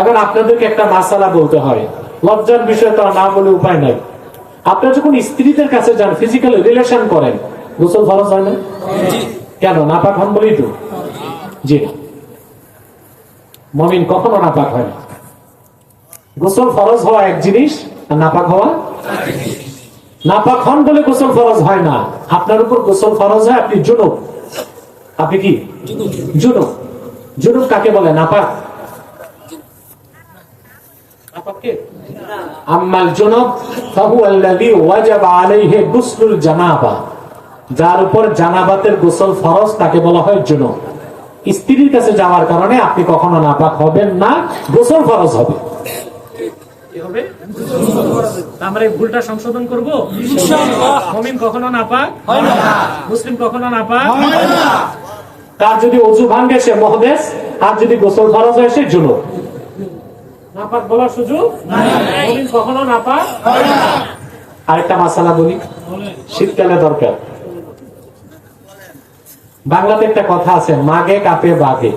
এখন আপনাদেরকে একটা মাসালা বলতে হয়। লজ্জার বিষয় তো না বলে উপায় নাই। আপনারা যখন স্ত্রীদের কাছে যান ফিজিক্যাল রিলেশন করেন গোসল ফরজ হয় না? কেন? নাপাক হন বলেই তো। জি মমিন কখনো নাপাক হয় না। গোসল ফরজ হওয়া এক জিনিস আর নাপাক হওয়া নাপাক হন বলে গোসল ফরজ হয় না। আপনার উপর গোসল ফরজ হয় আপনি জুনুব। আপনি কি? জুনুব। জুনুক কাকে বলে? নাপাক। আম্মাল জুনুব ফাহু আল্লাযী ওয়াজাবা আলাইহি গুসলুল জানাবা। যার উপর জানাবাতের গোসল ফরজ তাকে বলা হয় জুনুব। স্ত্রীর কাছে যাওয়ার কারণে আপনি কখনো নাপাক হবেন না গোসল ফরজ হবে। হবে? আমরা এই ভুলটা সংশোধন করব? মমিন কখনো নাপাক? মুসলিম কখনো নাপাক? তার যদি অজু ভাঙ্গে সে মহদেশ। আর যদি গোসল ফরজ হয় সে জুনো নাপাক বলার সুযোগ? কখনো নাপাক? আরেকটা মাসালা বলি। শীতকালে দরকার। বাংলাতে একটা কথা আছে মাগে কাপে বাঘে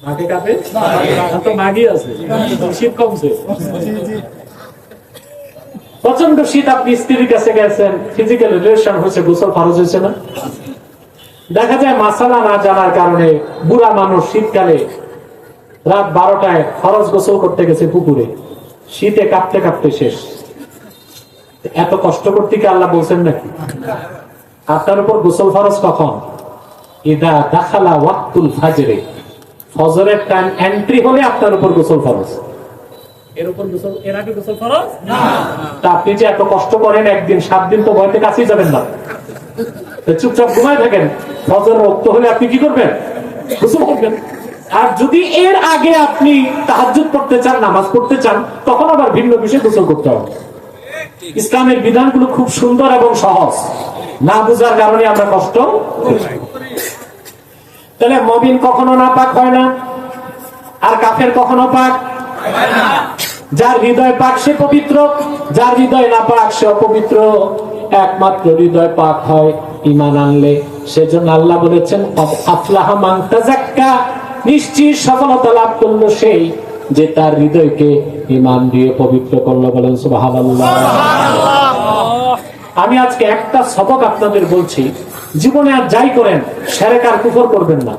মাগে কাপে? তো মাগি আছে। শীত কমছে। প্রচণ্ড শীত আপনি স্ত্রীর কাছে গেছেন ফিজিক্যাল রিলেশন হয়েছে গোসল ফরজ হয়েছে না? দেখা যায় মাসালা না জানার কারণে বুড়া মানুষ শীতকালে রাত বারোটায় খরচ গোসল করতে গেছে পুকুরে। শীতে কাঁপতে কাঁপতে শেষ। এত কষ্ট করতে কি আল্লাহ বলছেন নাকি? আপনার উপর গোসল ফরজ কখন? ইদা দাখালা ওয়াক্তুল ফাজরে। ফজরের টাইম এন্ট্রি হলে আপনার উপর গোসল ফরজ। এর উপর গোসল এর আগে গোসল ফরজ? তা আপনি যে এত কষ্ট করেন একদিন সাত দিন তো ভয়তে কাছেই যাবেন না। চুপচাপ ঘুমায় থাকেন। ফজর রক্ত হলে আপনি কি করবেন? গোসল করবেন। আর যদি এর আগে আপনি তাহাজ্জুদ পড়তে চান, নামাজ পড়তে চান, তখন আবার ভিন্ন বিষয়ে গোসল করতে হবে। ইসলামের বিধানগুলো খুব সুন্দর এবং সহজ। না বুঝার কারণে আমরা কষ্ট তাহলে মবিন কখনো না পাক হয় না, আর কাফের কখনো পাক যার হৃদয় পাক সে পবিত্র, যার হৃদয় না পাক সে অপবিত্র। একমাত্র হৃদয় পাক হয় ইমান আনলে। সেজন্য আল্লাহ বলেছেন আফলাহা মাংতাজাক্কা নিশ্চিত সফলতা লাভ করল সেই যে তার হৃদয়কে ইমান দিয়ে পবিত্র করল বলেন আমি আজকে একটা সবক আপনাদের বলছি জীবনে আর যাই করেন সেরেকার কুফর করবেন না।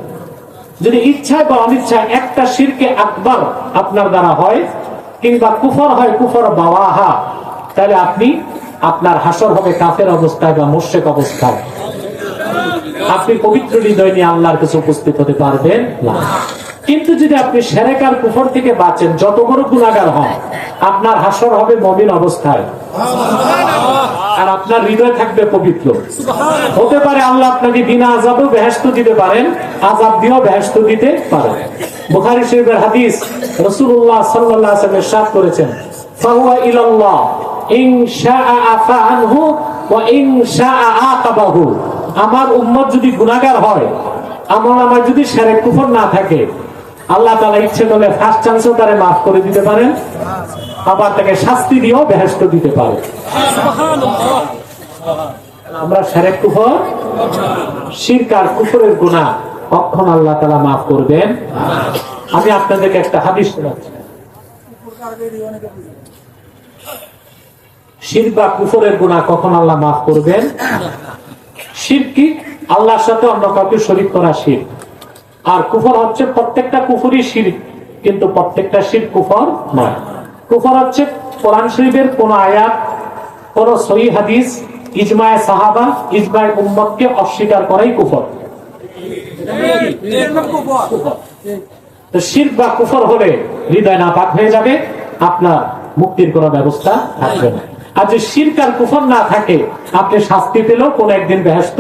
যদি ইচ্ছায় বা অনিচ্ছায় একটা শিরকে আকবর আপনার দ্বারা হয় কিংবা কুফর হয় কুফর বাওয়াহা তাহলে আপনি আপনার হাসর হবে কাফের অবস্থায় বা মোশেক অবস্থায়। আপনি পবিত্র হৃদয় নিয়ে আল্লাহর কাছে উপস্থিত হতে পারবেন না। কিন্তু যদি আপনি সেরেকার কুফর থেকে বাঁচেন, যত বড় গুণাগার হন, আপনার হাসর হবে মবিন অবস্থায়। আর আপনার হৃদয় থাকবে পবিত্র। হতে পারে আল্লাহ আপনাকে বিনা আজাবও বেহেস্ত দিতে পারেন আজাব দিয়েও বেহেস্ত দিতে পারেন। বুখারি শরীফের হাদিস রসুল্লাহ সাল্লাহ সাত করেছেন, ফাহুয়া ইলাল্লাহ, ইন শাআ আফা আনহু, ওয়া ইন শাআ আকাবাহু। আমার উম্মত যদি গুনাহগার হয়, আমার আমার যদি সেরেক কুফর না থাকে, আল্লাহ তালা ইচ্ছে করলে ফার্স্ট চান্সও তারে মাফ করে দিতে পারেন, আবার তাকে শাস্তি দিয়েও বেহেস্ত দিতে পারে আমরা সেরেক কুফর শিরকার কুফরের গুণা কখন আল্লাহ তালা মাফ করবেন? আমি আপনাদেরকে একটা হাদিস শোনাচ্ছি। শির বা কুফরের গুণা কখন আল্লাহ মাফ করবেন? শির কি? আল্লাহর সাথে অন্য কাউকে শরীক করা শির আর কুফর হচ্ছে প্রত্যেকটা কুফরই শির কিন্তু প্রত্যেকটা শির কুফর নয়। কুফর হচ্ছে কোরআন শরীফের কোন আয়াত, কোন সহি হাদিস, ইজমায় সাহাবা, ইজমায় উম্মতকে অস্বীকার করাই কুফর। কুফর। তো শির বা কুফর হলে হৃদয় না পাক হয়ে যাবে, আপনার মুক্তির কোনো ব্যবস্থা থাকবে না। আর যে শিরকার কুফর না থাকে আপনি শাস্তি পেলেও কোন একদিন বেহেস্ত